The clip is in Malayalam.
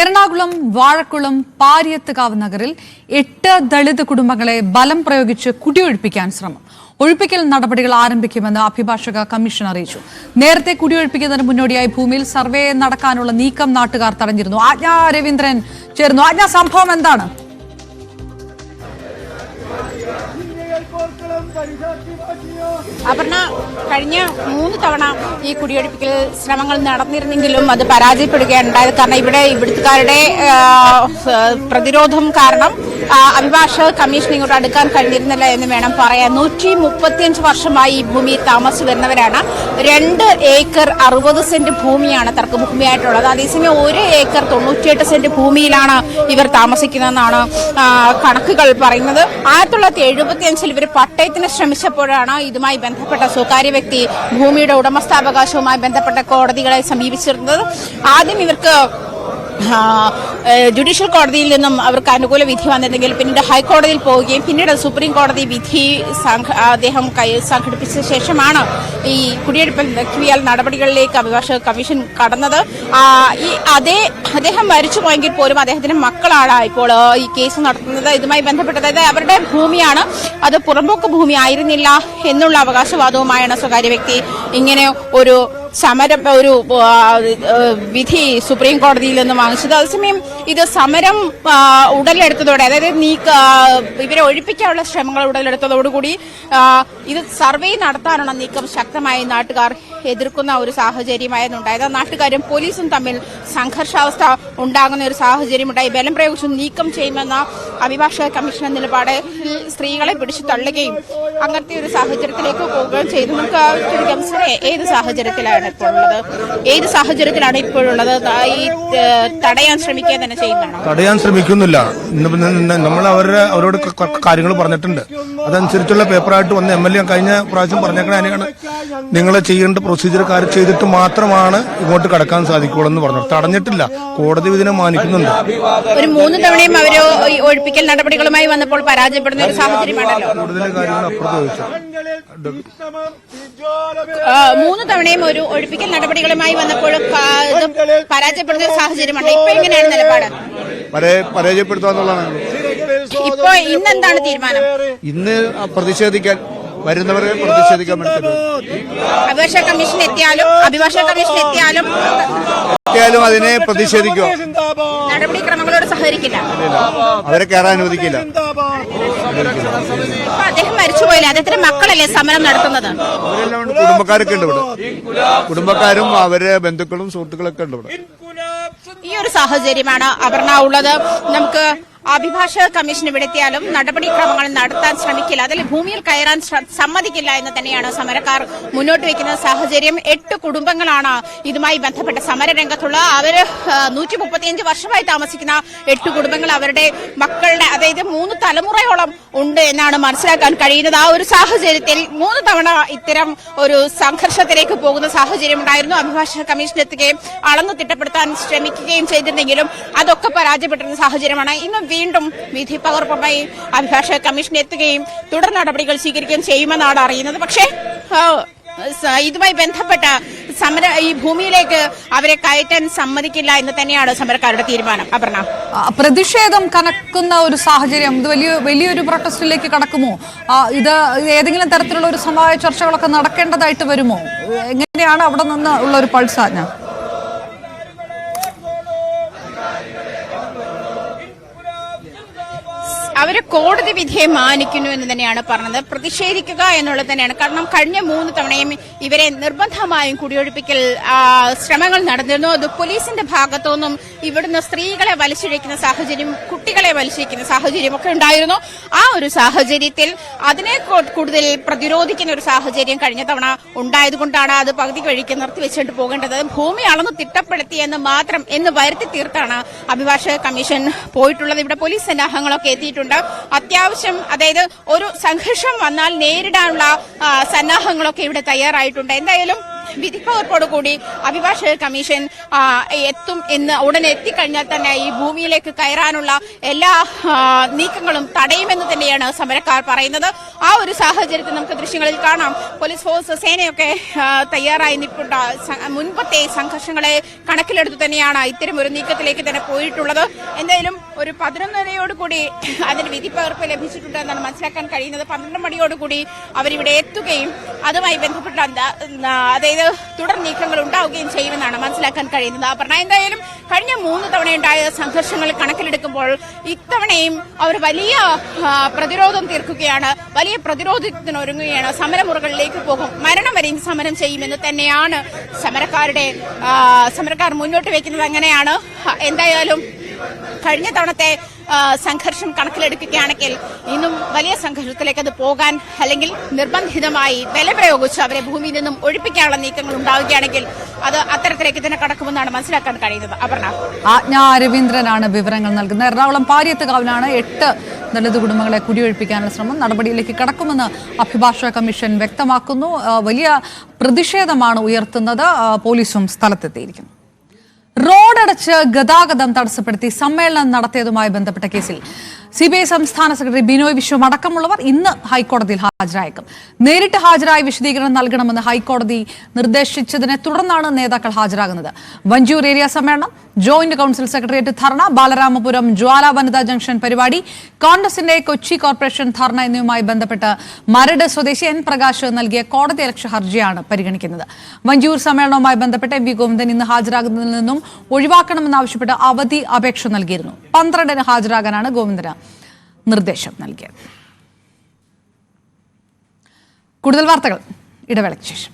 എറണാകുളം വാഴക്കുളം പാരിയത്തുകാവ് നഗറിൽ എട്ട് ദളിത് കുടുംബങ്ങളെ ബലം പ്രയോഗിച്ച് കുടിയൊഴിപ്പിക്കാൻ ശ്രമം. ഒഴിപ്പിക്കൽ നടപടികൾ ആരംഭിക്കുമെന്ന് അഭിഭാഷക കമ്മീഷൻ അറിയിച്ചു. നേരത്തെ കുടിയൊഴിപ്പിക്കുന്നതിന് മുന്നോടിയായി ഭൂമിയിൽ സർവേ നടക്കാനുള്ള നീക്കം നാട്ടുകാർ തടഞ്ഞിരുന്നു. ആജ്ഞ രവീന്ദ്രൻ ചേർന്നു ആജ്ഞ സംഭവം എന്താണ്? അപർണ കഴിഞ്ഞ മൂന്ന് തവണ ഈ കുടിയൊഴിപ്പിക്കൽ ശ്രമങ്ങൾ നടന്നിരുന്നെങ്കിലും അത് പരാജയപ്പെടുകയുണ്ടായത് കാരണം ഇവിടെ ഇവിടുത്തുകാരുടെ പ്രതിരോധം കാരണം അഭിഭാഷക കമ്മീഷൻ ഇങ്ങോട്ട് അടുക്കാൻ കഴിഞ്ഞിരുന്നില്ല എന്ന് വേണം പറയാൻ. നൂറ്റി മുപ്പത്തിയഞ്ച് വർഷമായി ഈ ഭൂമി താമസിച്ചു വരുന്നവരാണ്. രണ്ട് ഏക്കർ അറുപത് സെന്റ് ഭൂമിയാണ് തർക്കഭൂമിയായിട്ടുള്ളത്. അതേസമയം ഒരു ഏക്കർ തൊണ്ണൂറ്റിയെട്ട് സെന്റ് ഭൂമിയിലാണ് ഇവർ താമസിക്കുന്നതെന്നാണ് കണക്കുകൾ പറയുന്നത്. ആയിരത്തി തൊള്ളായിരത്തി എഴുപത്തിയഞ്ചിൽ ഇവർ പട്ടയത്തിന് ശ്രമിച്ചപ്പോഴാണ് ഇതുമായി ബന്ധപ്പെട്ട സ്വകാര്യ വ്യക്തി ഭൂമിയുടെ ഉടമസ്ഥാവകാശവുമായി ബന്ധപ്പെട്ട കോടതികളെ സമീപിച്ചിരുന്നത്. ആദ്യം ഇവർക്ക് ജുഡീഷ്യൽ കോടതിയിൽ നിന്നും അവർക്ക് അനുകൂല വിധി വന്നിരുന്നെങ്കിൽ പിന്നീട് ഹൈക്കോടതിയിൽ പോവുകയും പിന്നീട് സുപ്രീം കോടതി വിധി അദ്ദേഹം സംഘടിപ്പിച്ച ശേഷമാണ് ഈ കുടിയെടുപ്പ് വ്യക്തിയാൽ നടപടികളിലേക്ക് അഭിഭാഷക കമ്മീഷൻ കടന്നത്. ഈ അതേ അദ്ദേഹം മരിച്ചു പോയെങ്കിൽ പോലും അദ്ദേഹത്തിന്റെ മക്കളാണ് ഇപ്പോൾ ഈ കേസ് നടത്തുന്നത്. ഇതുമായി ബന്ധപ്പെട്ട് അതായത് അവരുടെ ഭൂമിയാണ്. അത് പുറമ്പോക്ക് ഭൂമി ആയിരുന്നില്ല എന്നുള്ള അവകാശവാദവുമായാണ് സ്വകാര്യ വ്യക്തി ഇങ്ങനെ ഒരു സമരം ഒരു വിധി സുപ്രീം കോടതിയിൽ നിന്ന് വാങ്ങിച്ചത്. അതേസമയം ഇത് സമരം ഉടലെടുത്തതോടെ അതായത് നീക്ക ഇവരെ ഒഴിപ്പിക്കാനുള്ള ശ്രമങ്ങൾ ഉടലെടുത്തതോടുകൂടി ഇത് സർവേ നടത്താനുള്ള നീക്കം ശക്തമായി നാട്ടുകാർ എതിർക്കുന്ന ഒരു സാഹചര്യമായിരുന്നു ഉണ്ടായത്. നാട്ടുകാരും പോലീസും തമ്മിൽ സംഘർഷാവസ്ഥ ഉണ്ടാകുന്ന ഒരു സാഹചര്യം ഉണ്ടായി ബലം പ്രയോഗിച്ച് നീക്കം ചെയ്യുമെന്ന അഭിഭാഷക കമ്മീഷൻ നിലപാട് സ്ത്രീകളെ പിടിച്ചു തള്ളുകയും അങ്ങനത്തെ ഒരു സാഹചര്യത്തിലേക്ക് പോവുകയും ചെയ്തു. നമുക്ക് ചോദിക്കാം ഏത് സാഹചര്യത്തിലാണ് ഇപ്പോൾ ഉള്ളത്? ഏത് സാഹചര്യത്തിലാണ് ഇപ്പോഴുള്ളത് ഈ തടയാൻ ശ്രമിക്കുക തന്നെ ചെയ്യുന്നതാണ്? തടയാൻ ശ്രമിക്കുന്നില്ല. നമ്മൾ അവരുടെ അവരോട് കാര്യങ്ങൾ പറഞ്ഞിട്ടുണ്ട്. അതനുസരിച്ചുള്ള പേപ്പറായിട്ട് വന്ന എം എൽ എ കഴിഞ്ഞ പ്രാവശ്യം പറഞ്ഞേക്കണ നിങ്ങൾ ചെയ്യേണ്ട പ്രൊസീജിയർ കാര്യം ചെയ്തിട്ട് മാത്രമാണ് ഇങ്ങോട്ട് കടക്കാൻ സാധിക്കുള്ളൂ എന്ന് പറഞ്ഞു. തടഞ്ഞിട്ടില്ല. കോടതി ഇതിനെ മാനിക്കുന്നുണ്ട്. ഒരു മൂന്ന് തവണയും അവർ ഈ ഒഴിപ്പിക്കൽ നടപടികളുമായി വന്നപ്പോൾ പരാജയപ്പെടുന്ന ഒരു സാഹചര്യമാണല്ലോ കൂടുതൽ കാര്യങ്ങൾ അപ്പുറത്ത് മൂന്ന് തവണയും ഒരു ഒഴിപ്പിക്കൽ നടപടികളുമായി വന്നപ്പോഴും പരാജയപ്പെടുന്ന ഒരു സാഹചര്യമാണ് ഇപ്പൊ എങ്ങനെയാണ് നിലപാട്? പരാജയപ്പെടുത്തുക എന്നുള്ളതാണ് എന്താണ് ഇന്നെന്താണ് തീരുമാനം? ഇന്ന് പ്രതിഷേധിക്കാൻ വരുന്നവരെ പ്രതിഷേധിക്കാൻ വേണ്ടി അഭിഭാഷക കമ്മീഷൻ എത്തിയാലും അഭിഭാഷക കമ്മീഷൻ എത്തിയാലും എത്തിയാലും അതിനെ പ്രതിഷേധിക്കുക. നടപടിക്രമങ്ങളോട് സഹകരിക്കില്ല. അവരെ കയറാൻ അനുവദിക്കില്ല. അദ്ദേഹം മരിച്ചുപോയില്ലേ അദ്ദേഹത്തിന്റെ മക്കളല്ലേ സമരം നടത്തുന്നത്? കുടുംബക്കാരൊക്കെ ഉണ്ട് ഇവിടെ. കുടുംബക്കാരും അവരെ ബന്ധുക്കളും സുഹൃത്തുക്കളൊക്കെ ഉണ്ട് ഇവിടെ. ഈ ഒരു സാഹചര്യമാണ് അപർണ ഉള്ളത്. നമുക്ക് അഭിഭാഷക കമ്മീഷൻ ഇവിടെത്തിയാലും നടപടിക്രമങ്ങൾ നടത്താൻ ശ്രമിക്കില്ല. അതിൽ ഭൂമിയിൽ കയറാൻ സമ്മതിക്കില്ല എന്ന് തന്നെയാണ് സമരക്കാർ മുന്നോട്ട് വെക്കുന്ന സാഹചര്യം. എട്ട് കുടുംബങ്ങളാണ് ഇതുമായി ബന്ധപ്പെട്ട സമരരംഗത്തുള്ള. അവർ നൂറ്റി മുപ്പത്തിയഞ്ച് വർഷമായി താമസിക്കുന്ന എട്ട് കുടുംബങ്ങൾ അവരുടെ മക്കളുടെ അതായത് മൂന്ന് തലമുറയോളം ഉണ്ട് എന്നാണ് മനസ്സിലാക്കാൻ കഴിയുന്നത്. ആ ഒരു സാഹചര്യത്തിൽ മൂന്ന് തവണ ഇത്തരം ഒരു സംഘർഷത്തിലേക്ക് പോകുന്ന സാഹചര്യം ഉണ്ടായിരുന്നു. അഭിഭാഷക കമ്മീഷൻ എത്തുകയും അളന്നു തിട്ടപ്പെടുത്താൻ ശ്രമിക്കുകയും ചെയ്തിരുന്നെങ്കിലും അതൊക്കെ പരാജയപ്പെട്ടിരുന്ന സാഹചര്യമാണ്. ഇന്ന് വീണ്ടും വിധി പകർപ്പുമായി അഭിഭാഷക കമ്മീഷൻ എത്തുകയും തുടർ നടപടികൾ സ്വീകരിക്കുകയും ചെയ്യുമെന്നാണ് അറിയുന്നത്. പക്ഷേ ഇതുമായി ബന്ധപ്പെട്ട സമര ഈ ഭൂമിയിലേക്ക് അവരെ കയറ്റാൻ സമ്മതിക്കില്ല എന്ന് തന്നെയാണ് സമരക്കാരുടെ തീരുമാനം. അപർണ. പ്രതിഷേധം കനക്കുന്ന ഒരു സാഹചര്യം ഇത് വലിയ വലിയൊരു പ്രൊട്ടസ്റ്റിലേക്ക് കടക്കുമോ? ഇത് ഏതെങ്കിലും തരത്തിലുള്ള ഒരു സമവായ ചർച്ചകളൊക്കെ നടക്കേണ്ടതായിട്ട് വരുമോ? എങ്ങനെയാണ് അവിടെ നിന്ന് ഉള്ള ഒരു പൾസാജ്ഞ അവർ കോടതി വിധിയെ മാനിക്കുന്നു എന്ന് തന്നെയാണ് പറഞ്ഞത്. പ്രതിഷേധിക്കുക എന്നുള്ളത് തന്നെയാണ്. കാരണം കഴിഞ്ഞ മൂന്ന് തവണയും ഇവരെ നിർബന്ധമായും കുടിയൊഴിപ്പിക്കൽ ശ്രമങ്ങൾ നടന്നിരുന്നു. അത് പോലീസിന്റെ ഭാഗത്തുനിന്നും ഇവിടുന്ന് സ്ത്രീകളെ വലിച്ചിഴക്കുന്ന സാഹചര്യം കുട്ടികളെ വലിച്ചിരിക്കുന്ന സാഹചര്യം ഒക്കെ ഉണ്ടായിരുന്നു. ആ ഒരു സാഹചര്യത്തിൽ അതിനെ കൂടുതൽ പ്രതിരോധിക്കുന്ന ഒരു സാഹചര്യം കഴിഞ്ഞ തവണ ഉണ്ടായതുകൊണ്ടാണ് അത് പകുതി വഴിക്ക് നിർത്തിവെച്ചിട്ട് പോകേണ്ടത്. ഭൂമി അളന്ന് തിട്ടപ്പെടുത്തി എന്ന് മാത്രം എന്ന് വരുത്തി തീർത്താണ് അഭിഭാഷക കമ്മീഷൻ പോയിട്ടുള്ളത്. ഇവിടെ പോലീസ് സന്നാഹങ്ങളൊക്കെ എത്തിയിട്ടുണ്ട്. അത്യാവശ്യം അതായത് ഒരു സംഘർഷം വന്നാൽ നേരിടാനുള്ള സന്നാഹങ്ങളൊക്കെ ഇവിടെ തയ്യാറായിട്ടുണ്ട്. എന്തായാലും വിധിപ്പകർപ്പോടുകൂടി അഭിഭാഷക കമ്മീഷൻ എത്തും എന്ന് ഉടനെ എത്തിക്കഴിഞ്ഞാൽ തന്നെ ഈ ഭൂമിയിലേക്ക് കയറാനുള്ള എല്ലാ നീക്കങ്ങളും തടയുമെന്ന് തന്നെയാണ് സമരക്കാർ പറയുന്നത്. ആ ഒരു സാഹചര്യത്തിൽ നമുക്ക് ദൃശ്യങ്ങളിൽ കാണാം. പോലീസ് ഫോഴ്സ് സേനയൊക്കെ തയ്യാറായി നിൽപ്പുണ്ട്. മുൻപത്തെ സംഘർഷങ്ങളെ കണക്കിലെടുത്ത് തന്നെയാണ് ഇത്തരം ഒരു നീക്കത്തിലേക്ക് തന്നെ പോയിട്ടുള്ളത്. എന്തായാലും ഒരു പതിനൊന്നരയോടുകൂടി അതിന് വിധിപ്പകർപ്പ് ലഭിച്ചിട്ടുണ്ട് എന്നാണ് മനസ്സിലാക്കാൻ കഴിയുന്നത്. പന്ത്രണ്ട് മണിയോടുകൂടി അവരിവിടെ എത്തുകയും അതുമായി ബന്ധപ്പെട്ട ആ, അതായത് തുടർ നീക്കങ്ങൾ ഉണ്ടാവുകയും ചെയ്യുമെന്നാണ് മനസ്സിലാക്കാൻ കഴിയുന്നത്. അപർണ എന്തായാലും കഴിഞ്ഞ മൂന്ന് തവണ തവണയുണ്ടായ സംഘർഷങ്ങൾ കണക്കിലെടുക്കുമ്പോൾ ഇത്തവണയും അവർ വലിയ പ്രതിരോധം തീർക്കുകയാണ്. വലിയ പ്രതിരോധത്തിന് ഒരുങ്ങുകയാണ് സമരമുറകളിലേക്ക് പോകും. മരണം വരെയും സമരം ചെയ്യുമെന്ന് തന്നെയാണ് സമരക്കാരുടെ സമരക്കാർ മുന്നോട്ട് വെക്കുന്നത് അങ്ങനെയാണ്. എന്തായാലും കഴിഞ്ഞ തവണത്തെ സംഘർഷം കണക്കിലെടുക്കുകയാണെങ്കിൽ ഇന്നും വലിയ സംഘർഷത്തിലേക്ക് അത് പോകാൻ അല്ലെങ്കിൽ നിർബന്ധിതമായി വില പ്രയോഗിച്ച് അവരെ ഭൂമിയിൽ നിന്നും ഒഴിപ്പിക്കാനുള്ള നീക്കങ്ങൾ ഉണ്ടാവുകയാണെങ്കിൽ അത് അത്തരത്തിലേക്ക് തന്നെ കടക്കുമെന്നാണ് മനസ്സിലാക്കാൻ കഴിയുന്നത്. അപർണ. ആജ്ഞ രവീന്ദ്രനാണ് വിവരങ്ങൾ നൽകുന്നത്. എറണാകുളം പാരിയത്തുകാവിലാണ് എട്ട് ദളിത് കുടുംബങ്ങളെ കുടിയൊഴിപ്പിക്കാനുള്ള ശ്രമം നടപടിയിലേക്ക് കടക്കുമെന്ന് അഭിഭാഷക കമ്മീഷൻ വ്യക്തമാക്കുന്നു. വലിയ പ്രതിഷേധമാണ് ഉയർത്തുന്നത്. പോലീസും സ്ഥലത്തെത്തിയിരിക്കുന്നു. റോഡടച്ച് ഗതാഗതം തടസ്സപ്പെടുത്തി സമ്മേളനം നടത്തിയതുമായി ബന്ധപ്പെട്ട കേസിൽ സി ബി ഐ സംസ്ഥാന സെക്രട്ടറി ബിനോയ് വിശ്വം അടക്കമുള്ളവർ ഇന്ന് ഹൈക്കോടതിയിൽ ഹാജരായേക്കും. നേരിട്ട് ഹാജരായി വിശദീകരണം നൽകണമെന്ന് ഹൈക്കോടതി നിർദ്ദേശിച്ചതിനെ തുടർന്നാണ് നേതാക്കൾ ഹാജരാകുന്നത്. വഞ്ചൂർ ഏരിയ സമ്മേളനം joint council secretariat dharna Balaramapuram ജ്വാല വനിതാ ജംഗ്ഷൻ പരിപാടി കോൺഗ്രസിന്റെ കൊച്ചി കോർപ്പറേഷൻ ധർണ എന്നിവയുമായി ബന്ധപ്പെട്ട് മരട് സ്വദേശി എൻ പ്രകാശ് നൽകിയ കോടതി അലക്ഷ്യ ഹർജിയാണ് പരിഗണിക്കുന്നത്. വഞ്ചൂർ സമ്മേളനവുമായി ബന്ധപ്പെട്ട് എം വി ഗോവിന്ദൻ ഇന്ന് ഹാജരാകുന്നതിൽ നിന്നും ഒഴിവാക്കണമെന്നാവശ്യപ്പെട്ട് അവധി അപേക്ഷ നൽകിയിരുന്നു. പന്ത്രണ്ടിന് ഹാജരാകാനാണ് ഗോവിന്ദന് നിർദ്ദേശം നൽകിയത്. കൂടുതൽ വാർത്തകൾ ഇടവേളയ്ക്ക് ശേഷം.